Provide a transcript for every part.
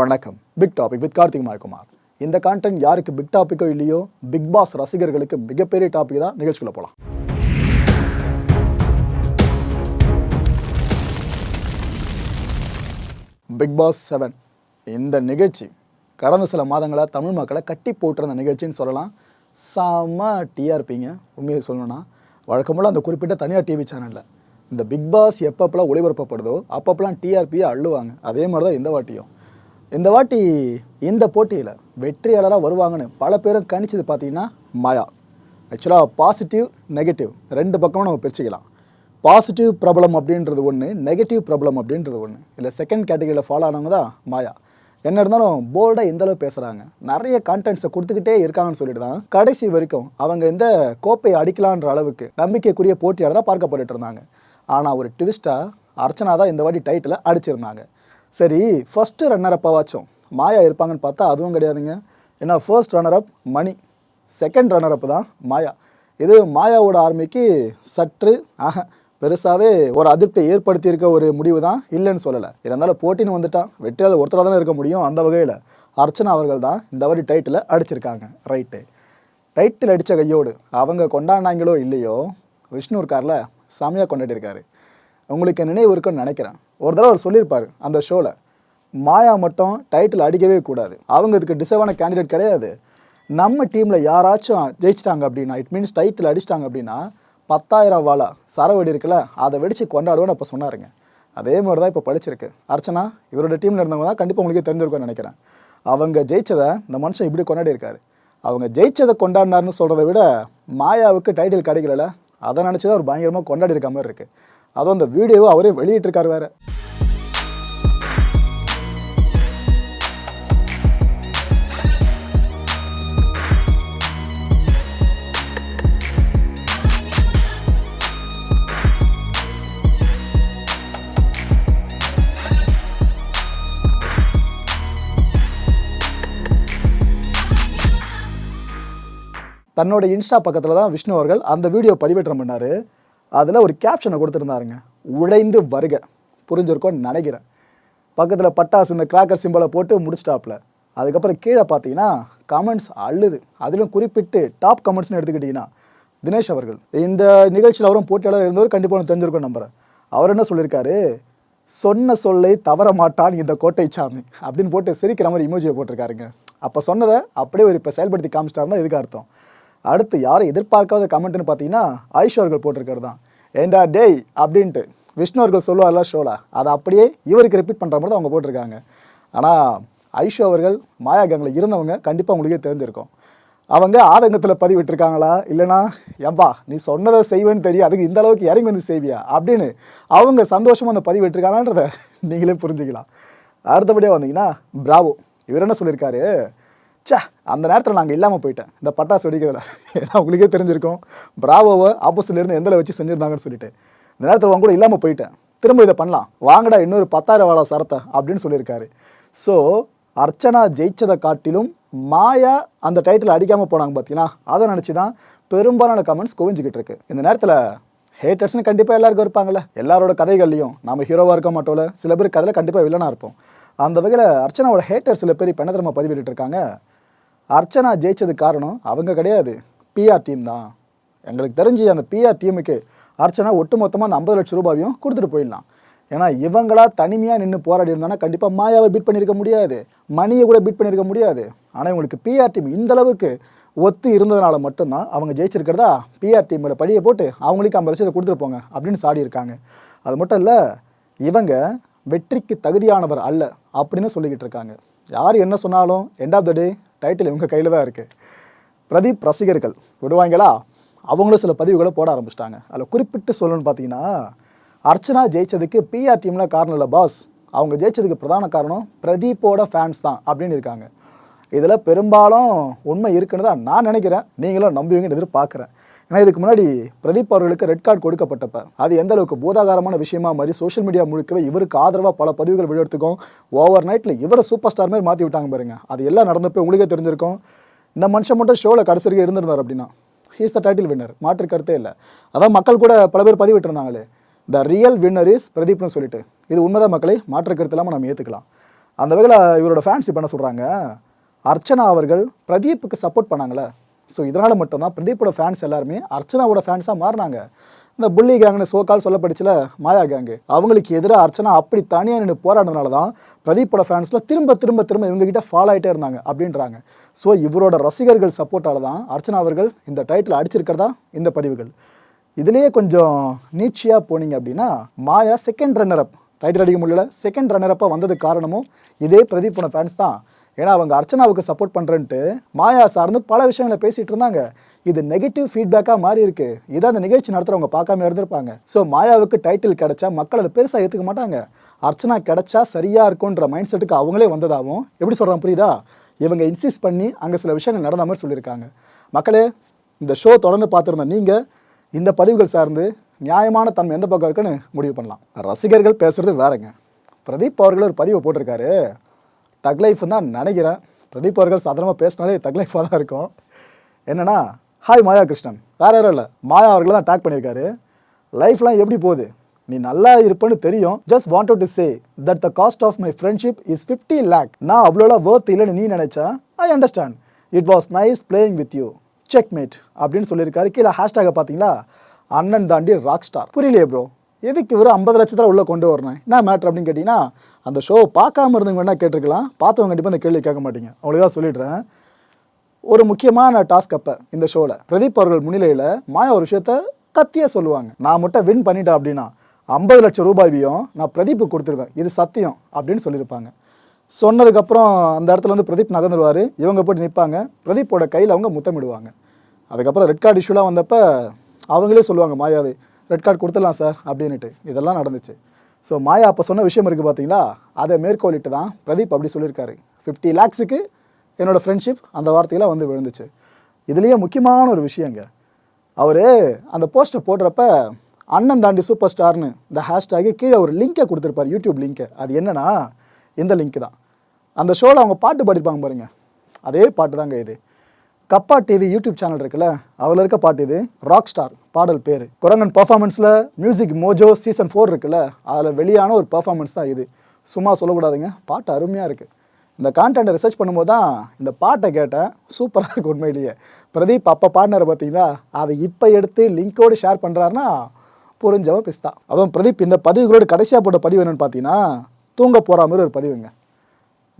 வணக்கம். Big topic with Karthik Mayakumar. இந்த content யாருக்கு பிக் டாப்பிக்கோ இல்லையோ பிக் பாஸ் ரசிகர்களுக்கு மிகப்பெரிய டாபிக் தான் நிகழ்ச்சிக்குள்ள போகலாம் பிக் பாஸ் செவன் இந்த நிகழ்ச்சி கடந்த சில மாதங்களாக தமிழ் மக்களை கட்டி போட்டிருந்த நிகழ்ச்சின்னு சொல்லலாம். செம்ம டிஆர்பிங்க உண்மையை சொல்லணும்னா வழக்கம்போல் அந்த குறிப்பிட்ட தனியார் டிவி சேனலில் இந்த பிக் பாஸ் எப்பப்பெல்லாம் ஒளிபரப்பப்படுதோ அப்பப்பெல்லாம் டிஆர்பியை அள்ளுவாங்க. அதே மாதிரி தான் இந்த வாட்டியும். இந்த வாட்டி இந்த போட்டியில் வெற்றியாளராக வருவாங்கன்னு பல பேரும் கணிச்சது பார்த்தீங்கன்னா மாயா. ஆக்சுவலாக பாசிட்டிவ் நெகட்டிவ் ரெண்டு பக்கமும் நம்ம பிரிச்சுக்கலாம். பாசிட்டிவ் ப்ராப்ளம் அப்படின்றது ஒன்று நெகட்டிவ் ப்ராப்ளம் அப்படின்றது ஒன்று இல்லை செகண்ட் கேட்டகரியில் ஃபாலோ ஆனவங்க தான் மாயா. என்ன இருந்தாலும் போல்டாக எந்தளவு பேசுகிறாங்க நிறைய கான்டென்ட்ஸை கொடுத்துக்கிட்டே இருக்காங்கன்னு சொல்லிட்டு தான் கடைசி வரைக்கும் அவங்க இந்த கோப்பையை அடிக்கலான்ற அளவுக்கு நம்பிக்கைக்குரிய போட்டியாளராக பார்க்கப்பட்டுட்டு இருந்தாங்க. ஆனால் ஒரு ட்விஸ்ட்டாக அர்ச்சனா தான் இந்த வாட்டி டைட்டில் அடிச்சிருந்தாங்க. சரி ஃபஸ்ட்டு ரன்னர் அப்பாவாச்சும் மாயா இருப்பாங்கன்னு பார்த்தா அதுவும் கிடையாதுங்க. ஏன்னா first runner up Mani. Second runner up தான் மாயா. இது மாயாவோட ஆர்மிக்கு சற்று ஆக பெருசாகவே ஒரு அதிருப்தியை ஏற்படுத்தியிருக்க ஒரு முடிவு தான் இல்லைன்னு சொல்லலை. இருந்தாலும் போட்டின்னு வந்துட்டான். வெற்றியாளர் ஒருத்தராக தானே இருக்க முடியும் அந்த வகையில். அர்ச்சனா அவர்கள் தான் இந்த வாட்டி டைட்டில் அடிச்சிருக்காங்க. ரைட்டு டைட்டில் அடித்த கையோடு அவங்க கொண்டாடினாங்களோ இல்லையோ விஷ்ணு இருக்கார்ல செமையாக கொண்டாடிருக்காரு உங்களுக்கு நினைவு இருக்குன்னு நினைக்கிறேன். ஒரு தடவை அவர் சொல்லியிருப்பார் அந்த ஷோவில் மாயா மட்டும் டைட்டில் அடிக்கவே கூடாது. அவங்க இதுக்கு டிசர்வான கேண்டிடேட் கிடையாது. நம்ம டீமில் யாராச்சும் ஜெயிச்சிட்டாங்க அப்படின்னா இட் மீன்ஸ் டைட்டில் அடிச்சிட்டாங்க அப்படின்னா பத்தாயிரம் வாழா சரவடி இருக்குல்ல அதை வெடித்து கொண்டாடுவோன்னு அப்போ சொன்னாருங்க. அதே மாதிரி தான் இப்போ படிச்சிருக்கு அர்ச்சனா இவரோட டீமில் இருந்தவங்க தான் கண்டிப்பாக உங்களுக்கே தெரிஞ்சிருக்கும்னு நினைக்கிறேன். அவங்க ஜெயிச்சதை இந்த மனுஷன் இப்படி கொண்டாடி இருக்காரு அவங்க ஜெயிச்சதை கொண்டாடினார்னு சொல்கிறத விட மாயாவுக்கு டைட்டில் கிடைக்கல அதை நினச்சி தான் அவர் பயங்கரமாக கொண்டாடி இருக்க மாதிரி இருக்குது அதுவும் அந்த வீடியோவை அவரே வெளியிட்டிருக்காரு வேறு. தன்னோட இன்ஸ்டா பக்கத்தில் தான் விஷ்ணு அவர்கள் அந்த வீடியோ பதிவேற்றம் பண்ணார். அதில் ஒரு கேப்ஷனை கொடுத்துருந்தாருங்க. உழைந்து வருக. புரிஞ்சிருக்கோன்னு நினைக்கிறேன். பக்கத்தில் பட்டாசு இந்த கிராக்கர் சிம்பலை போட்டு முடிச்சிட்டாப்ல அதுக்கப்புறம் கீழே பார்த்தீங்கன்னா கமெண்ட்ஸ் அழுது அதிலும் குறிப்பிட்டு டாப் கமெண்ட்ஸ்னு எடுத்துக்கிட்டிங்கன்னா தினேஷ் அவர்கள். இந்த நிகழ்ச்சியில் அவரும் போட்டியாளர் இருந்தவர் கண்டிப்பாக தெரிஞ்சிருக்கோம் நம்புகிறேன் அவர் என்ன சொல்லியிருக்காரு? சொன்ன சொல்லை தவற மாட்டான் இந்த கோட்டை சாமி அப்படின்னு போட்டு சிரிக்கிற மாதிரி இமோஜியை போட்டிருக்காருங்க. அப்போ சொன்னதை அப்படியே ஒரு இப்போ செயல்படுத்தி காமிச்சிட்டாருன்னா இதுக்கு அர்த்தம். அடுத்து யாரும் எதிர்பார்க்காத கமெண்ட்னு பார்த்தீங்கன்னா ஐஷு அவர்கள் போட்டிருக்கிறது தான். ஏண்டா டேய் அப்படின்ட்டு விஷ்ணு அவர்கள் சொல்லுவார்ல ஷோவில் அதை அப்படியே இவருக்கு ரிப்பீட் பண்ணுற மாதிரி தான் அவங்க போட்டிருக்காங்க. ஆனால் ஐஷோ அவர்கள் மாயா கேங்கில் இருந்தவங்க கண்டிப்பாக உங்களுக்கே தெரிஞ்சிருக்கும். அவங்க ஆதங்கத்தில் பதிவிட்டிருக்காங்களா? இல்லைனா ஏம்பா நீ சொன்னதை செய்வேன்னு தெரியும் அதுக்கு இந்த அளவுக்கு இறங்கி வந்து செய்வியா? அப்படின்னு அவங்க சந்தோஷமாக அந்த பதிவிட்டிருக்காங்கன்றத நீங்களே புரிஞ்சுக்கலாம். அடுத்தபடியாக வந்தீங்கன்னா பிராவோ. இவர் என்ன சொல்லியிருக்காரு? ச்சே அந்த நேரத்தில் நாங்கள் இல்லாமல் போயிட்டேன். இந்த பட்டாசு வெடிக்கிறதுல. ஏன்னா உங்களுக்கே தெரிஞ்சிருக்கும். பிராவோவை ஆப்போசிட்லேருந்து எந்தில் வச்சு செஞ்சுருந்தாங்கன்னு சொல்லிட்டு. இந்த நேரத்தில் அவங்க கூட இல்லாமல் போயிட்டேன். திரும்ப இதை பண்ணலாம். வாங்கடா இன்னொரு பத்தாயிரம் வாழா சரத்தை அப்படின்னு சொல்லியிருக்காரு. ஸோ அர்ச்சனா ஜெயிச்சதை காட்டிலும் மாயா அந்த டைட்டில் அடிக்காமல் போனாங்க பார்த்தீங்கன்னா அதை நினச்சி தான் பெரும்பாலான கமெண்ட்ஸ் குவிஞ்சிக்கிட்டு இருக்கு. இந்த நேரத்தில் ஹேட்டர்ஸ்னு கண்டிப்பாக எல்லாருக்கும் இருப்பாங்கல்ல. எல்லாரோட கதைகள்லையும் நம்ம ஹீரோவாக இருக்க மாட்டோம்ல. சில பேர் கதையில் கண்டிப்பாக வில்லனாக இருப்போம். அந்த வகையில் அர்ச்சனாவோட ஹேட்டர் சில பேர் இப்போ என்ன தெரியுமா பதிவிட்டு இருக்காங்க? அர்ச்சனா ஜெயிச்சது காரணம் அவங்க கிடையாது. பிஆர் டீம் தான். எங்களுக்கு தெரிஞ்சு அந்த பிஆர் டீமுக்கு அர்ச்சனா ஒட்டுமொத்தமாக அந்த ஐம்பது லட்சம் ரூபாயும் கொடுத்துட்டு போயிடலாம். ஏன்னா இவங்களா தனிமையாக நின்று போராடி இருந்தாங்கன்னா கண்டிப்பாக மாயாவை பீட் பண்ணியிருக்க முடியாது. மணியை கூட பீட் பண்ணியிருக்க முடியாது. ஆனால் இவங்களுக்கு பிஆர் டீம் இந்த அளவுக்கு ஒத்து இருந்ததுனால மட்டும்தான் அவங்க ஜெயிச்சிருக்கிறதா? பிஆர் டீமோட படியை போட்டு அவங்களுக்கு ஐம்பது லட்சத்தை கொடுத்துட்டு போங்க அப்படின்னு சாடி இருக்காங்க. அது மட்டும் இல்லை இவங்க வெற்றிக்கு தகுதியானவர் அல்ல அப்படின்னு சொல்லிக்கிட்டு இருக்காங்க. யார் என்ன சொன்னாலும் end of the day title இவங்க கையில் தான் இருக்குது பிரதீப் ரசிகர்கள் விடுவாங்களா? அவங்களும் சில பதிவுகளை போட ஆரம்பிச்சிட்டாங்க. அதில் குறிப்பிட்டு சொல்லணும்னு பார்த்தீங்கன்னா அர்ச்சனா ஜெயிச்சதுக்கு பிஆர் டீமில் காரணம் இல்லை பாஸ் அவங்க ஜெயிச்சதுக்கு பிரதான காரணம் பிரதீப்போட ஃபேன்ஸ் தான் அப்படின்னு இருக்காங்க. இதில் பெரும்பாலும் உண்மை இருக்குன்னு தான் நான் நினைக்கிறேன். நீங்களும் நம்புவீங்கன்னு எதிர்பார்க்குறேன். ஏன்னா இதுக்கு முன்னாடி பிரதீப் அவர்களுக்கு ரெட் கார்டு கொடுக்கப்பட்டப்ப அது எந்த அளவுக்கு பூதாகாரமான விஷயமா மாதிரி சோஷியல் மீடியா முழுக்கவே இவருக்கு ஆதரவாக பல பதிவுகள் வெளியெடுத்துக்கும் ஓவர் நைட்டில் இவரை சூப்பர் ஸ்டார் மாதிரி மாற்றி விட்டாங்க பாருங்க. அது எல்லாம் நடந்தப்போ உங்களுக்கே தெரிஞ்சிருக்கும். இந்த மனுஷன் மட்டும் ஷோவில் கடைசி வரைக்கும் இருந்திருந்தார் அப்படின்னா ஹீஸ் த டைட்டில் வின்னர் மாற்று கருத்தே இல்லை. அதான் மக்கள் கூட பல பேர் பதிவிட்டிருந்தாங்களே. த ரியல் வின்னர் இஸ் பிரதீப்னு சொல்லிட்டு. இது உண்மைதான் மக்களை மாற்று கருத்து இல்லாமல் நம்ம ஏற்றுக்கலாம் அந்த வகையில் இவரோட ஃபேன்ஸ் இப்போ என்ன சொல்கிறாங்க அர்ச்சனா அவர்கள் பிரதீப்புக்கு சப்போர்ட் பண்ணாங்களே. ஸோ இதனால் மட்டும்தான் பிரதீப்போட ஃபேன்ஸ் எல்லாருமே அர்ச்சனாவோட ஃபேன்ஸாக மாறினாங்க. இந்த புள்ளி கேங்னு சோக்கால் சொல்லப்படுச்சுல மாயா கேங்கு அவங்களுக்கு எதிராக அர்ச்சனா அப்படி தனியாக நின்று போராடினால தான் பிரதீப்போட ஃபேன்ஸில் திரும்ப திரும்ப திரும்ப இவங்ககிட்ட ஃபாலோ ஆகிட்டே இருந்தாங்க அப்படின்றாங்க. ஸோ இவரோட ரசிகர்கள் சப்போர்ட்டால் தான் அர்ச்சனா அவர்கள் இந்த டைட்டில் அடிச்சிருக்கிறதா? இந்த பதிவுகள். இதுலேயே கொஞ்சம் நீட்சியாக போனீங்க அப்படின்னா Maya second runner up title அடிக்க முடியல. செகண்ட் ரன்னர் அப்பாக வந்ததுக்கு காரணமும் இதே பிரதீப்போட ஃபேன்ஸ் தான். ஏன்னா அவங்க அர்ச்சனாவுக்கு சப்போர்ட் பண்ணுறேன்ட்டு மாயா சார்ந்து பல விஷயங்களை பேசிகிட்டு இருந்தாங்க. இது நெகட்டிவ் ஃபீட்பேக்காக மாறி இருக்கு. இதை அந்த நிகழ்ச்சி நடத்துகிறவங்க பார்க்காம இருந்திருப்பாங்க. ஸோ மாயாவுக்கு டைட்டில் கிடைச்சா மக்கள் அதை பெருசாக ஏற்றுக்க மாட்டாங்க. அர்ச்சனா கிடைச்சா சரியாக இருக்குன்ற மைண்ட் செட்டுக்கு அவங்களே வந்ததாகவும் எப்படி சொல்கிறாங்க புரியுதா? இவங்க இன்சிஸ்ட் பண்ணி அங்கே சில விஷயங்கள் நடந்த மாதிரி சொல்லியிருக்காங்க. மக்களே இந்த ஷோ தொடர்ந்து பார்த்துருந்த நீங்கள் இந்த பதிவுகள் சார்ந்து நியாயமான தன்மை எந்த பக்கம் இருக்குன்னு முடிவு பண்ணலாம். ரசிகர்கள் பேசுறது வேறங்க. பிரதீப் அவர்கள் ஒரு பதிவை போட்டிருக்காரு. தக் லைஃப் தான் நினைக்கிறேன். பிரதீப் அவர்கள் சாதாரணமாக பேசினாலே தக் லைஃபாக தான் இருக்கும். என்னன்னா ஹாய் மாயா கிருஷ்ணன். வேறு யாரும் இல்லை. மாயா அவர்கள் தான் டேக் பண்ணியிருக்காரு. லைஃப்லாம் எப்படி போகுது? நீ நல்லா இருப்பேன்னு தெரியும். Just want to say that the cost of my friendship is fifty lakh நான் அவ்வளோலாம் ஒர்த் இல்லைன்னு நீ நினச்சா I understand it was nice playing with you checkmate அப்படின்னு சொல்லியிருக்காரு. கீழே ஹேஷ்டேகை பார்த்தீங்களா? அண்ணன் தாண்டி ராக் ஸ்டார் புரியலையே ப்ரோ எதுக்கு இவர் ஐம்பது லட்சத்தில் உள்ளே கொண்டு வரணும்? என்ன மேட்ரு அப்படின்னு கேட்டிங்கன்னா அந்த ஷோ பார்க்காம இருந்தவங்க வேணால் கேட்டிருக்கலாம்? பார்த்தவங்க கண்டிப்பாக அந்த கேள்வி கேட்க மாட்டீங்க. அவ்வளோதான் சொல்லிடுறேன். ஒரு முக்கியமான டாஸ்க் அப்போ இந்த ஷோவில் பிரதீப் அவர்கள் முன்னிலையில் மாயா ஒரு விஷயத்த கத்தியே சொல்லுவாங்க. நான் மட்டும் வின் பண்ணிட்டேன் அப்படின்னா ஐம்பது லட்சம் ரூபாயும் நான் பிரதீப்புக்கு கொடுத்துருவேன் இது சத்தியம் அப்படின்னு சொல்லியிருப்பாங்க. சொன்னதுக்கப்புறம் அந்த இடத்துல வந்து பிரதீப் நகர்ந்துருவார். இவங்க போட்டு நிற்பாங்க பிரதீப்போட கையில் அவங்க முத்தமிடுவாங்க. அதுக்கப்புறம் ரெட் கார்டு இஷ்யூலாம் வந்தப்போ அவங்களே சொல்லுவாங்க மாயாவே ரெட் கார்டு கொடுத்துடலாம் சார் அப்படின்னுட்டு. இதெல்லாம் நடந்துச்சு. ஸோ மாயா அப்போ சொன்ன விஷயம் இருக்குது பார்த்தீங்களா அதை மேற்கோளிட்டு தான் பிரதீப் அப்படி சொல்லியிருக்காரு. ஃபிஃப்டி லேக்ஸுக்கு என்னோடய ஃப்ரெண்ட்ஷிப் அந்த வார்த்தையெல்லாம் வந்து விழுந்துச்சு. இதுலேயே முக்கியமான ஒரு விஷயங்க. அவர் அந்த போஸ்ட்டை போடுறப்ப அண்ணன் தாண்டி சூப்பர் ஸ்டார்னு இந்த ஹேஷ்டேக்கு கீழே ஒரு லிங்கை கொடுத்துருப்பார் யூடியூப் லிங்க்கை அது என்னன்னா இந்த லிங்க் தான். அந்த ஷோவில் அவங்க பாட்டு பாடிருப்பாங்க பாருங்க. அதே பாட்டு தாங்க இது. கப்பா டிவி யூடியூப் சேனல் இருக்குல்ல அதில் இருக்க பாட்டு இது ராக் ஸ்டார் பாடல் பேர். குரங்கன் பர்ஃபார்மன்ஸில் மியூசிக் மோஜோ சீசன் ஃபோர் இருக்குல்ல அதில் வெளியான ஒரு பர்ஃபார்மன்ஸ் தான் இது. சும்மா சொல்லக்கூடாதுங்க பாட்டு அருமையாக இருக்குது இந்த கான்டென்ட்டை ரிசர்ச் பண்ணும்போது தான் இந்த பாட்டை கேட்டேன். சூப்பராக இருக்கு உண்மையிலேயே. பிரதீப் அப்போ பாடினார் பார்த்தீங்களா அதை இப்போ எடுத்து லிங்கோடு ஷேர் பண்ணுறாருன்னா புரிஞ்சவன் பிஸ்தா. அதுவும் பிரதீப் இந்த பதிவுகளோட கடைசியாக போட்ட பதிவு என்னென்னு பார்த்தீங்கன்னா தூங்க போகிற மாதிரி ஒரு பதிவுங்க.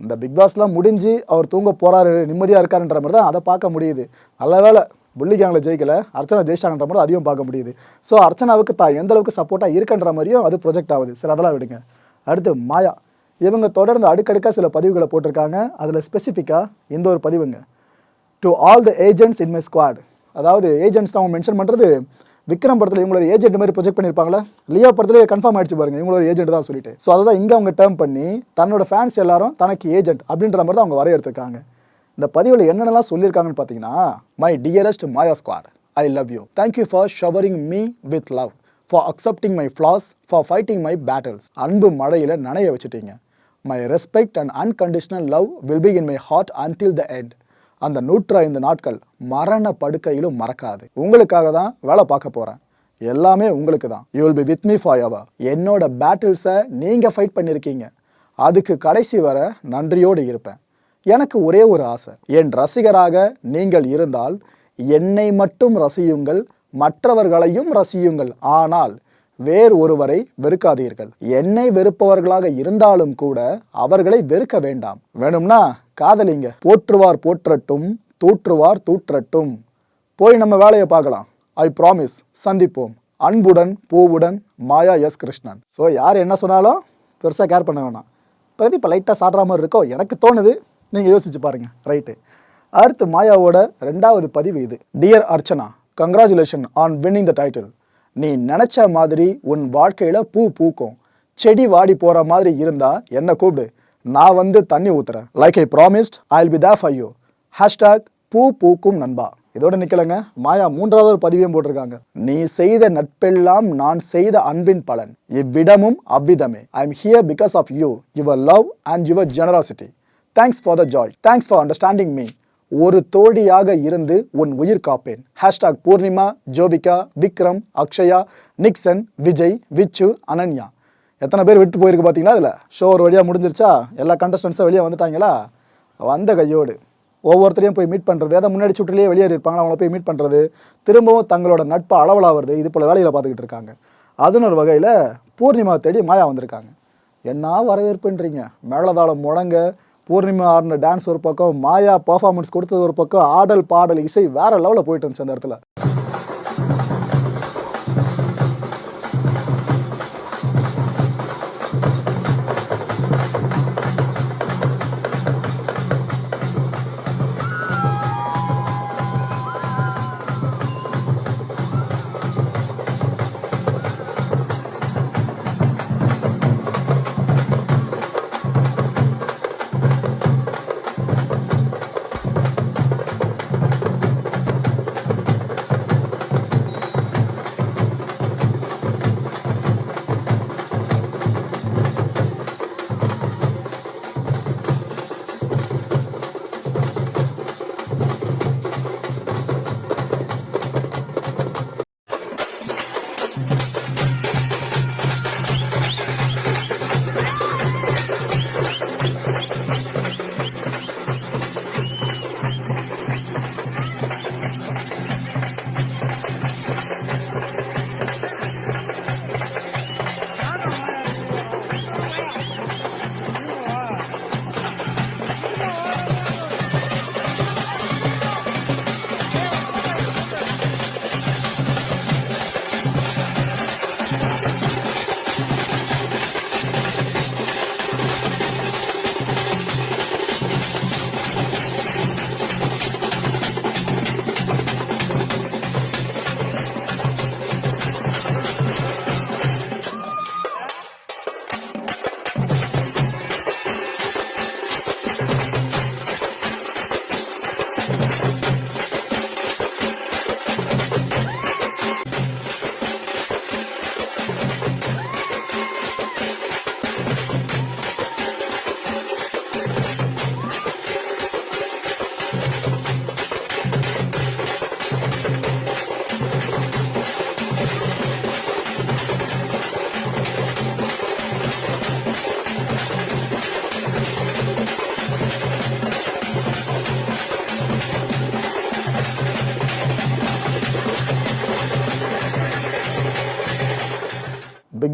இந்த பிக் பாஸ்லாம் முடிஞ்சு அவர் தூங்க போகிறாரு நிம்மதியாக இருக்காருன்ற மாதிரி தான் அதை பார்க்க முடியுது. நல்ல வேலை புள்ளி கேங்கில் ஜெயிக்கல அர்ச்சனா ஜெயிச்சாங்கன்ற மாதிரி அதையும் பார்க்க முடியுது. ஸோ அர்ச்சனாவுக்கு தான் எந்த அளவுக்கு சப்போர்ட்டாக இருக்குன்ற மாதிரியும் அது ப்ரொஜெக்ட் ஆகுது. சரி அதெல்லாம் விடுங்க. அடுத்து மாயா. இவங்க தொடர்ந்து அடுக்கடுக்காக சில பதிவுகளை போட்டிருக்காங்க. அதில் ஸ்பெசிஃபிக்காக இந்த ஒரு பதிவுங்க. To all the agents in my squad அதாவது ஏஜென்ட்ஸ் அவங்க மென்ஷன் பண்ணுறது விக்ரம் படத்தில் இவங்களோட ஏஜென்ட் மாதிரி ப்ரொஜெக்ட் பண்ணியிருப்பாங்களா லியோ படத்துல கன்ஃபார்ம் ஆயிடுச்சு பாருங்க இவங்களோட ஏஜென்ட் தான் சொல்லிட்டு. ஸோ அதை தான் இங்கே அவங்க டேர்ம் பண்ணி தன்னோட ஃபேன்ஸ் எல்லாரும் தனக்கு ஏஜென்ட் அப்படின்ற மாதிரி தான் அவங்க வரையறுத்திருக்காங்க. இந்த பதிவில் என்னென்னலாம் சொல்லியிருக்காங்கன்னு பார்த்தீங்கன்னா my dearest Maya squad I love you thank you for showering me with love for accepting my flaws for fighting my battles அன்பு மழையில் நனைய வச்சுட்டீங்க. My respect and unconditional love will be in my heart until the end அந்த நூற்று ஐந்து நாட்கள் மரண படுக்கையிலும் மறக்காது. உங்களுக்காக தான் வேலை பார்க்க போகிறேன் எல்லாமே உங்களுக்கு தான். You will be with me forever என்னோட பேட்டில்ஸை நீங்கள் ஃபைட் பண்ணியிருக்கீங்க அதுக்கு கடைசி வர நன்றியோடு இருப்பேன். எனக்கு ஒரே ஒரு ஆசை. என் ரசிகராக நீங்கள் இருந்தால் என்னை மட்டும் ரசியுங்கள் மற்றவர்களையும் ரசியுங்கள். ஆனால் வேறு ஒருவரை வெறுக்காதீர்கள். என்னை வெறுப்பவர்களாக இருந்தாலும் கூட அவர்களை வெறுக்க வேண்டாம். வேணும்னா காதலிங்க. போற்றுவார் போற்றட்டும் தூற்றுவார் தூற்றட்டும். போய் நம்ம வேலையை பார்க்கலாம். ஐ ப்ராமிஸ் சந்திப்போம். அன்புடன் பூவுடன் மாயா எஸ் கிருஷ்ணன். ஸோ யார் என்ன சொன்னாலும் பெருசாக கேர் பண்ண வேணாம். பிரதீப் லைட்டாக சாடுற மாதிரி இருக்கோ? எனக்கு தோணுது. நீங்கள் யோசிச்சு பாருங்க. ரைட்டு அடுத்து மாயாவோட ரெண்டாவது பதிவு இது. Dear Archana congratulation on winning the title நீ நினச்ச மாதிரி உன் வாழ்க்கையில் பூ பூக்கும். செடி வாடி போகிற மாதிரி இருந்தால் என்ன கூப்பிடு? நான் வந்து தண்ணி ஊற்றுறேன் like I promised I will be there for you hashtag பூ பூக்கும் நண்பா. இதோட நிக்கலங்க. மாயா மூன்றாவது ஒரு பதிவையும் போட்டிருக்காங்க. நீ செய்த நட்பெல்லாம் நான் செய்த அன்பின் பலன். இவ்விடமும் அவ்விதமே. I am here because of you your love and your generosity thanks for the joy thanks for understanding me ஒரு தோழியாக இருந்து உன் உயிர் காப்பேன். ஹேஷ்டாக் பூர்ணிமா ஜோபிகா விக்ரம் அக்ஷயா நிக்சன் விஜய் விச்சு அனன்யா எத்தனை பேர் விட்டு போயிருக்கு பார்த்தீங்களா அதில்? ஷோ ஒரு வழியாக முடிஞ்சிருச்சா? எல்லா கண்டஸ்டன்ஸும் வெளியே வந்துட்டாங்களா? வந்த கையோடு. ஒவ்வொருத்தரையும் போய் மீட் பண்ணுறது அதை முன்னாடி சுற்றுலேயே வெளியேறி இருப்பாங்க அவங்கள போய் மீட் பண்ணுறது திரும்பவும் தங்களோட நட்பை அளவலாகிறது இது போல் வேலையில் பார்த்துக்கிட்டு இருக்காங்க. அதுன்னு ஒரு வகையில் பூர்ணிமா தேடி மாயா வந்திருக்காங்க. என்ன வரவேற்புன்றீங்க? மேளதாளம் முழங்க பூர்ணிமா ஆடின டான்ஸ் ஒரு பக்கம் மாயா பர்ஃபார்மன்ஸ் கொடுத்தது ஒரு பக்கம் ஆடல் பாடல் இசை வேறு லெவலில் போயிட்டு இருந்துச்சு அந்த இடத்துல.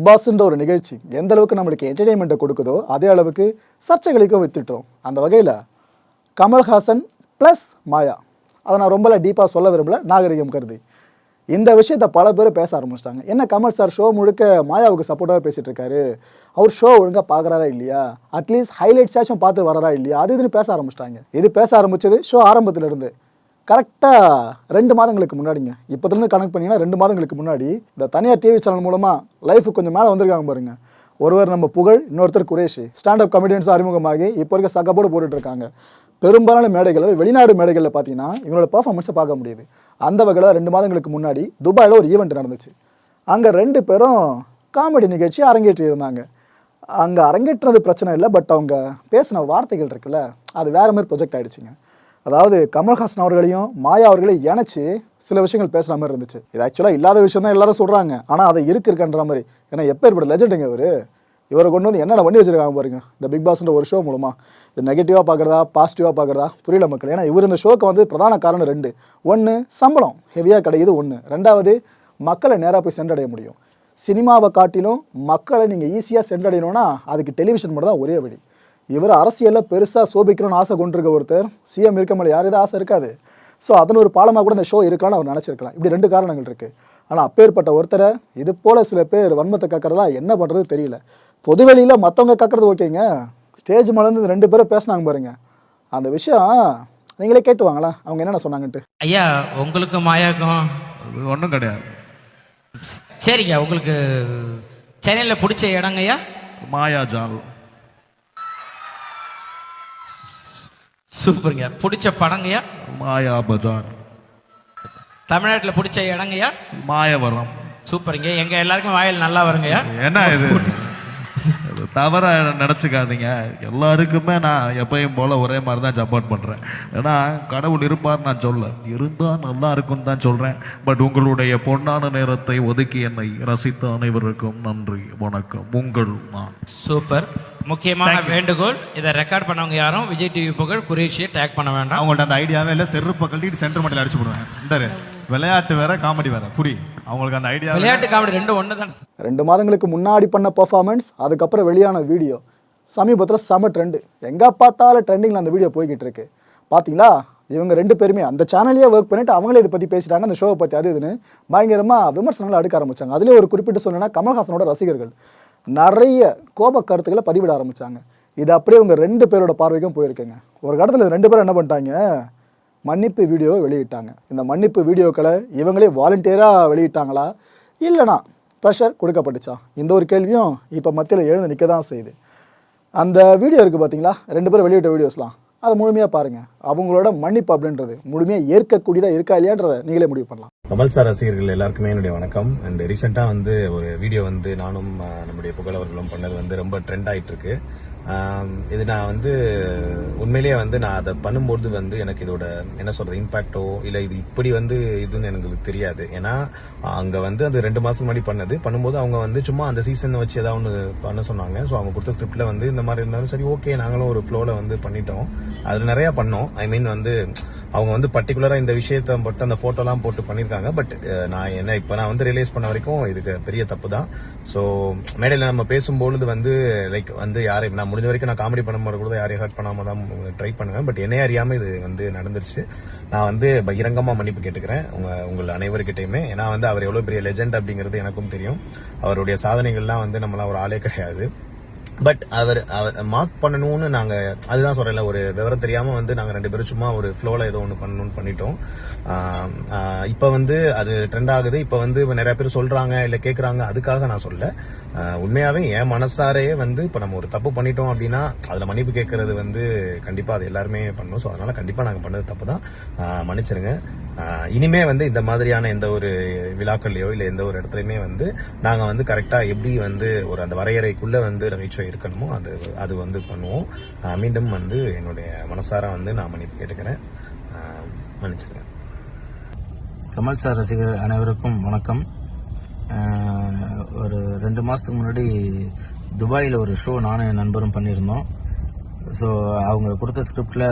பாஸ்ன்ற ஒரு நிகழ்ச்சி எந்த அளவுக்கு நம்மளுக்கு என்டர்டெயின்மெண்ட்டை கொடுக்குதோ அதே அளவுக்கு சர்ச்சைகளுக்கும் வித்துட்டோம். அந்த வகையில் கமல்ஹாசன் ப்ளஸ் மாயா. அதை நான் ரொம்பலாம் டீப்பாக சொல்ல விரும்பல நாகரிகம் கருதி. இந்த விஷயத்தை பல பேர் பேச ஆரம்பிச்சிட்டாங்க. என்ன கமல் சார் ஷோ முழுக்க மாயாவுக்கு சப்போர்ட்டாக பேசிகிட்டு இருக்காரு? அவர் ஷோ ஒழுங்காக பார்க்குறாரா இல்லையா? அட்லீஸ்ட் ஹைலைட்ஸாச்சும் பார்த்து வராரா இல்லையா? அது இதுன்னு பேச ஆரம்பிச்சிட்டாங்க. இது பேச ஆரம்பிச்சது? ஷோ ஆரம்பத்திலிருந்து. கரெக்டாக ரெண்டு மாதங்களுக்கு முன்னாடிங்க. இப்போதுலேருந்து கணக்கு பண்ணிங்கன்னா ரெண்டு மாதங்களுக்கு முன்னாடி இந்த தனியார் டிவி சேனல் மூலமாக லைஃப் கொஞ்சம் மேலே வந்திருக்காங்க பாருங்க. ஒருவர் நம்ம புகழ் இன்னொருத்தர் குரேஷி. ஸ்டாண்டப் கமெடியன்ஸ் அறிமுகமாகி இப்போ இருக்க சகப்போடு போட்டுட்ருக்காங்க. பெரும்பாலான மேடைகளில் வெளிநாடு மேடைகளில் பார்த்தீங்கன்னா இவங்களோட பர்ஃபார்மன்ஸை பார்க்க முடியுது. அந்த வகையில் ரெண்டு மாதங்களுக்கு முன்னாடி துபாயில் ஒரு ஈவெண்ட் நடந்துச்சு. அங்கே ரெண்டு பேரும் காமெடி நிகழ்ச்சி அரங்கேற்றி இருந்தாங்க. அங்கே அரங்கேற்றுறது பிரச்சனை இல்லை பட் அவங்க பேசின வார்த்தைகள் இருக்குல்ல அது வேற மாதிரி ப்ரொஜெக்ட் ஆகிடுச்சிங்க அதாவது கமல்ஹாசன் அவர்களையும் மாயா அவர்களையும் இணைச்சி சில விஷயங்கள் பேசுகிற மாதிரி இருந்துச்சு. இது ஆக்சுவலாக இல்லாத விஷயம் தான் எல்லாரும் சொல்கிறாங்க ஆனால் அதை இருக்கு இருக்கன்ற மாதிரி. ஏன்னா எப்போ எப்பேற்பட்ட லெஜண்டுங்க இவர்? இவரை கொண்டு வந்து என்னென்ன பண்ணி வச்சிருக்காங்க பாருங்க. இந்த பிக் பாஸ்ன்ற ஒரு ஷோ மூலமாக இது நெகட்டிவாக பார்க்குறதா? பாசிட்டிவாக பார்க்குறதா? புரியல மக்கள். ஏன்னா இவர் இந்த ஷோக்கு வந்து பிரதான காரணம் ரெண்டு. ஒன்று சம்பளம். ஹெவியாக கிடைக்குது ஒன்று ரெண்டாவது மக்களை நேராக போய் சென்றடைய முடியும். சினிமாவை காட்டிலும் மக்களை நீங்கள் ஈஸியாக சென்றடையணும்னா அதுக்கு டெலிவிஷன் மட்டும் தான் ஒரே வழி. இவர் அரசியலில் பெருசாக சோபிக்கணும்னு ஆசை கொண்டிருக்க ஒருத்தர் சிஎம் இருக்க முடியல யாரும் ஆசை இருக்காது. ஸோ அதன் ஒரு பாலமாக கூட இந்த ஷோ இருக்கலாம்னு அவர் நினச்சிருக்கலாம். இப்படி ரெண்டு காரணங்கள் இருக்குது ஆனால் அப்பேற்பட்ட ஒருத்தரை இது போல் சில பேர் வன்மத்தை கக்கிறதா என்ன பண்ணுறது தெரியல. பொதுவெளியில் மற்றவங்க கக்கிறது ஓகேங்க. ஸ்டேஜ் மலர்ந்து ரெண்டு பேரும் பேசுனாங்க பாருங்க. அந்த விஷயம் நீங்களே கேட்டு வாங்களா அவங்க என்னென்ன சொன்னாங்கன்ட்டு. ஐயா உங்களுக்கு மாயாக்கும் ஒன்றும் கிடையாது. சரிங்க உங்களுக்கு சென்னையில் பிடிச்ச இடங்கய்யா மாயாஜால் சூப்பருங்க. பிடிச்ச படங்கய்யா மாயா பஜார் தமிழ்நாட்டில் பிடிச்ச இடங்கய்யா மாயவரம். சூப்பருங்க. எங்க எல்லாருக்கும் வாயில் நல்லா வருங்கய்யா என்ன இது தவற நினச்சிக்காதீங்க. எல்லாருக்குமே நான் எப்பயும் போல ஒரே மாதிரி தான் சப்போர்ட் பண்ணுறேன் ஏன்னா கடவுள் இருப்பார் நான் சொல்ல இருந்தால் நல்லா இருக்கும்னு தான் சொல்கிறேன் பட் உங்களுடைய பொன்னான நேரத்தை ஒதுக்கி என்னை ரசித்த அனைவருக்கும் நன்றி வணக்கம். உங்கள் நான். சூப்பர் முக்கியமான வேண்டுகோள் இதை ரெக்கார்ட் பண்ணவங்க யாரும் விஜய் டிவி புகழ் குரேஷியை டேக் பண்ண வேண்டாம். அவங்கள்ட்ட அந்த ஐடியாவே இல்லை செருப்பை கழட்டிட்டு சென்டர் மட்டில் அடிச்சு இந்த விளையாட்டு வேற காமெடி வேற. புரி. அவங்களுக்கு அந்த ஐடியா விளையாட்டு காமெடி ரெண்டும் ஒன்று தான் ரெண்டு மாதங்களுக்கு முன்னாடி பண்ண பெர்ஃபார்மன்ஸ் அதுக்கப்புறம் வெளியான வீடியோ சமீபத்தில் செம ட்ரெண்டு எங்கே பார்த்தாலும் ட்ரெண்டிங்கில் அந்த வீடியோ போய்கிட்டு இருக்கு. பார்த்தீங்களா இவங்க ரெண்டு பேருமே அந்த சேனல்லையே ஒர்க் பண்ணிட்டு அவங்களே இதை பற்றி பேசிட்டாங்க. அந்த ஷோவை பற்றி அது இதுன்னு பயங்கரமாக விமர்சனங்களை அடுக்க ஆரம்பிச்சாங்க. அதுலேயே ஒரு குறிப்பிட்டு சொல்லணும்னா கமல்ஹாசனோட ரசிகர்கள் நிறைய கோப கருத்துக்களை பதிவிட ஆரம்பிச்சாங்க. இது அப்படியே இவங்க ரெண்டு பேரோட பார்வைக்கும் போயிருக்குங்க. ஒரு கடத்தில் ரெண்டு பேரும் என்ன பண்ணிட்டாங்க? மன்னிப்பு வீடியோவை வெளியிட்டாங்க. இந்த மன்னிப்பு வீடியோக்களை இவங்களே வாலண்டியராக வெளியிட்டாங்களா? இல்லைனா ப்ரெஷர் கொடுக்கப்பட்டுச்சா? இந்த ஒரு கேள்வியும் இப்போ மத்தியில் எழுந்து நிற்க தான் செய்யுது. அந்த வீடியோ இருக்குது பார்த்தீங்களா ரெண்டு பேரும் வெளியிட்ட வீடியோஸ்லாம். அதை முழுமையாக பாருங்கள் அவங்களோட மன்னிப்பு அப்படின்றது முழுமையாக ஏற்கக்கூடியதாக இருக்கா இல்லையான்றதை நீங்களே முடிவு பண்ணலாம். கமல் சார் ரசிகர்கள் எல்லாருக்குமே என்னுடைய வணக்கம். அண்ட் ரீசெண்டாக வந்து ஒரு வீடியோ வந்து நானும் நம்முடைய புகழவர்களும் பண்ணது வந்து ரொம்ப ட்ரெண்ட் ஆகிட்டு இருக்கு. இது நான் வந்து உண்மையிலேயே வந்து நான் அதை பண்ணும்போது வந்து எனக்கு இதோட என்ன சொல்கிறது இம்பேக்டோ இல்லை இது இப்படி வந்து இதுன்னு எனக்கு தெரியாது. ஏன்னா அங்கே வந்து அது ரெண்டு மாதம் முன்னாடி பண்ணது. பண்ணும்போது அவங்க வந்து சும்மா அந்த சீசனை வச்சு ஏதாவது ஒன்று பண்ண சொன்னாங்க. ஸோ அவங்க கொடுத்த ஸ்கிரிப்டில் வந்து இந்த மாதிரி இருந்தாலும் சரி ஓகே நாங்களும் ஒரு ஃப்ளோவில் வந்து பண்ணிட்டோம். அதில் நிறையா பண்ணோம். ஐ மீன் வந்து அவங்க வந்து பர்டிகுலரா இந்த விஷயத்த மட்டும் அந்த போட்டோலாம் போட்டு பண்ணிருக்காங்க. பட் நான் என்ன இப்ப நான் வந்து ரிலைஸ் பண்ண வரைக்கும் இதுக்கு பெரிய தப்பு தான். ஸோ மேடையில் நம்ம பேசும்பொழுது வந்து லைக் வந்து யாரையும் நான் முடிஞ்ச வரைக்கும் நான் காமெடி பண்ணும்போது கூட யாரையும் ஹர்ட் பண்ணாம தான் ட்ரை பண்ணுவேன். பட் என்னைய அறியாம இது வந்து நடந்துருச்சு. நான் வந்து பகிரங்கமா மன்னிப்பு கேட்டுக்கிறேன். உங்க உங்கள் அனைவருக்கிட்டையுமே ஏன்னா வந்து அவர் எவ்வளவு பெரிய லெஜெண்ட் அப்படிங்கிறது எனக்கும் தெரியும். அவருடைய சாதனைகள்லாம் வந்து நம்மளாம் ஒரு ஆளே கிடையாது. பட் அவர் அவர் மார்க் பண்ணணும்னு நாங்க அதுதான் சொல்றேன்ல ஒரு விவரம் தெரியாம வந்து நாங்க ரெண்டு பேரும் சும்மா ஒரு ஃப்ளோல ஏதோ ஒன்று பண்ணணும்னு பண்ணிட்டோம். இப்போ இப்ப வந்து அது ட்ரெண்ட் ஆகுது. இப்ப வந்து நிறைய பேர் சொல்றாங்க இல்ல கேக்குறாங்க அதுக்காக நான் சொல்ல உண்மையாகவே உண்மையாவே என் மனசாரே வந்து இப்ப நம்ம ஒரு தப்பு பண்ணிட்டோம் அப்படின்னா அதுல மன்னிப்பு கேட்கறது வந்து கண்டிப்பா அது எல்லாருமே பண்ணணும் ஸோ அதனால கண்டிப்பா நாங்க பண்ணது தப்பு தான் மன்னிச்சிருங்க. இனிமே வந்து இந்த மாதிரியான எந்த ஒரு விழாக்கள்லையோ இல்லை எந்த ஒரு இடத்துலையுமே வந்து நாங்கள் வந்து கரெக்டாக எப்படி வந்து ஒரு அந்த வரையறைக்குள்ளே வந்து நகைச்சுவை இருக்கணுமோ அது அது வந்து பண்ணுவோம். மீண்டும் வந்து என்னுடைய மனசார வந்து நான் மன்னிப்பு கேட்டுக்கிறேன். மன்னிச்சுக்கிறேன் கமல் சார் ரசிகர் அனைவருக்கும் வணக்கம். ஒரு ரெண்டு மாதத்துக்கு முன்னாடி துபாயில் ஒரு ஷோ நானும் என் நண்பரும் பண்ணியிருந்தோம். ஸோ அவங்க கொடுத்த ஸ்கிரிப்டில்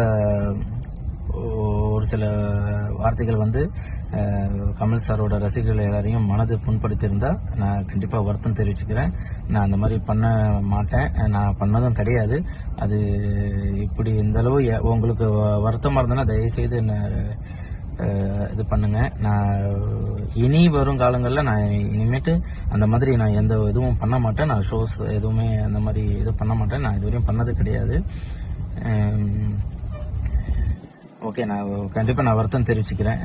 ஒரு சில வார்த்தைகள் வந்து கமல் சாரோட ரசிகர்கள் எல்லாரையும் மனது புண்படுத்தியிருந்தால் நான் கண்டிப்பாக வருத்தம் தெரிவிச்சுக்கிறேன். நான் அந்த மாதிரி பண்ண மாட்டேன். நான் பண்ணதும் கிடையாது. அது இப்படி இந்தளவு எ- உங்களுக்கு வருத்தமாக இருந்ததுன்னா தயவுசெய்து என்ன இது பண்ணுங்க. நான் இனி வரும் காலங்களில் நான் இனிமேட்டு அந்த மாதிரி நான் எந்த இதுவும் பண்ண மாட்டேன். நான் ஷோஸ் எதுவுமே அந்த மாதிரி இது பண்ண மாட்டேன். நான் இதுவரையும் பண்ணது கிடையாது. ஓகே நான் கண்டிப்பாக நான் வருத்தம் தெரிவிச்சுக்கிறேன்.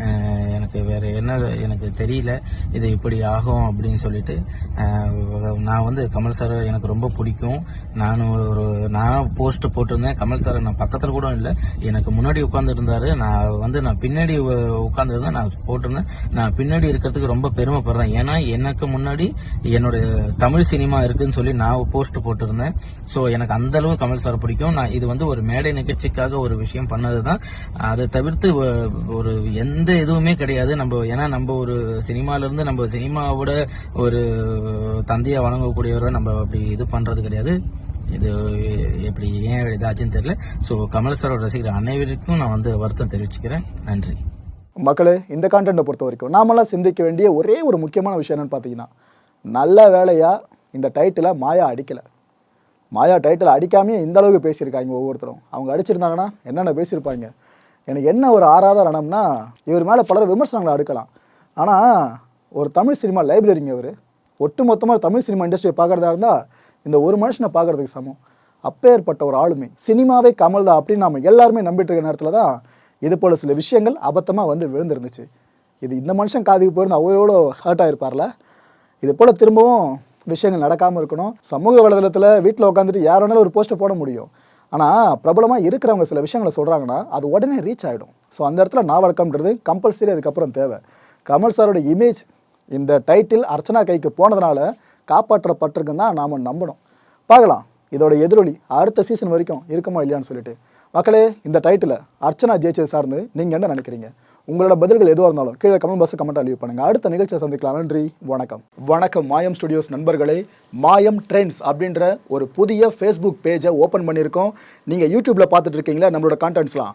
எனக்கு வேறு என்ன எனக்கு தெரியல இது இப்படி ஆகும் அப்படின்னு சொல்லிட்டு. நான் வந்து கமல் சார் எனக்கு ரொம்ப பிடிக்கும். நான் ஒரு நான் போஸ்ட் போட்டிருந்தேன். கமல் சார் நான் பக்கத்தில் கூட இல்லை. எனக்கு முன்னாடி உட்காந்துருந்தாரு நான் வந்து நான் பின்னாடி உட்காந்துருந்தேன் நான் போட்டிருந்தேன். நான் பின்னாடி இருக்கிறதுக்கு ரொம்ப பெருமைப்படுறேன். ஏன்னா எனக்கு முன்னாடி என்னுடைய தமிழ் சினிமா இருக்குதுன்னு சொல்லி நான் போஸ்ட் போட்டிருந்தேன். ஸோ எனக்கு அந்தளவு கமல் சார் பிடிக்கும். நான் இது வந்து ஒரு மேடை நிகழ்ச்சிக்காக ஒரு விஷயம் பண்ணது தான் அதை தவிர்த்து ஒரு எந்த இதுவுமே கிடையாது. நம்ம ஏன்னா நம்ம ஒரு சினிமால இருந்து நம்ம சினிமாவோட ஒரு தந்தையை வழங்கக்கூடியவரை நம்ம அப்படி இது பண்றது கிடையாது. இது எப்படி ஏன் இதாச்சுன்னு தெரியல. ஸோ கமல் சாரோட ரசிகர் அனைவருக்கும் நான் வந்து வருத்தம் தெரிவிச்சுக்கிறேன். நன்றி. மக்களே இந்த கான்டென்ட்டை பொறுத்த வரைக்கும் நாமெல்லாம் சிந்திக்க வேண்டிய ஒரே ஒரு முக்கியமான விஷயம் என்னன்னு பார்த்தீங்கன்னா நல்ல வேலையாக இந்த டைட்டிலை மாயா அடிக்கலை. மாயா டைட்டில் அடிக்காமையே இந்த அளவுக்கு பேசியிருக்காங்க ஒவ்வொருத்தரும். அவங்க அடிச்சிருந்தாங்கன்னா என்னென்ன பேசியிருப்பாங்க? எனக்கு என்ன ஒரு ஆறாத ரணம்னா இவர் மேலே பலர் விமர்சனங்களை அடுக்கலாம். ஆனால் ஒரு தமிழ் சினிமா லைப்ரரிங்க அவர் ஒட்டு மொத்தமாக தமிழ் சினிமா இண்டஸ்ட்ரியை பார்க்குறதா இருந்தால் இந்த ஒரு மனுஷனை பார்க்குறதுக்கு சமம். அப்பேற்பட்ட ஒரு ஆளுமை. சினிமாவே கமல் தான் அப்படின்னு நம்ம எல்லாருமே நம்பிட்டு இருக்க நேரத்தில் தான் இது போல் சில விஷயங்கள் அபத்தமாக வந்து விழுந்திருந்துச்சு. இது இந்த மனுஷன் காதுக்கு போயிருந்து அவரோட ஹர்ட் ஆகிருப்பார்ல இது போல் திரும்பவும் விஷயங்கள் நடக்காமல் இருக்கணும். சமூக வலைதளத்தில் வீட்டில் உட்காந்துட்டு யார் வேணாலும் ஒரு போஸ்ட்டை போட முடியும். ஆனால் பிரபலமாக இருக்கிறவங்க சில விஷயங்களை சொல்கிறாங்கன்னா அது உடனே ரீச் ஆகிடும் ஸோ அந்த இடத்துல நாவடக்கம்ன்றது கம்பல்சரி அதுக்கப்புறம் தேவை. கமல் சாரோட இமேஜ் இந்த டைட்டில் அர்ச்சனா கைக்கு போனதுனால காப்பாற்றப்பட்டிருக்குன்னு தான் நாம் நம்பணும். பார்க்கலாம். இதோட எதிரொலி அடுத்த சீசன் வரைக்கும் இருக்குமா இல்லையான்னு சொல்லிட்டு. மக்களே இந்த டைட்டில் அர்ச்சனா ஜெயிச்சது சார்ந்து நீங்கள் என்ன நினைக்கிறீங்க? உங்களோட பதில்கள் எதுவாக இருந்தாலும் கீழே கமெண்ட் பாக்ஸ் கமெண்ட் லீவ் பண்ணுங்கள் அடுத்த நிகழ்ச்சியை சந்திக்கலாம். நன்றி வணக்கம். வணக்கம் மாயம் ஸ்டுடியோஸ் நண்பர்களே. மாயம் ட்ரெண்ட்ஸ் அப்படின்ற ஒரு புதிய ஃபேஸ்புக் பேஜை ஓப்பன் பண்ணியிருக்கோம். நீங்கள் யூடியூப்பில் பார்த்துட்டு இருக்கீங்களா? நம்மளோட கான்டென்ட்ஸ்லாம்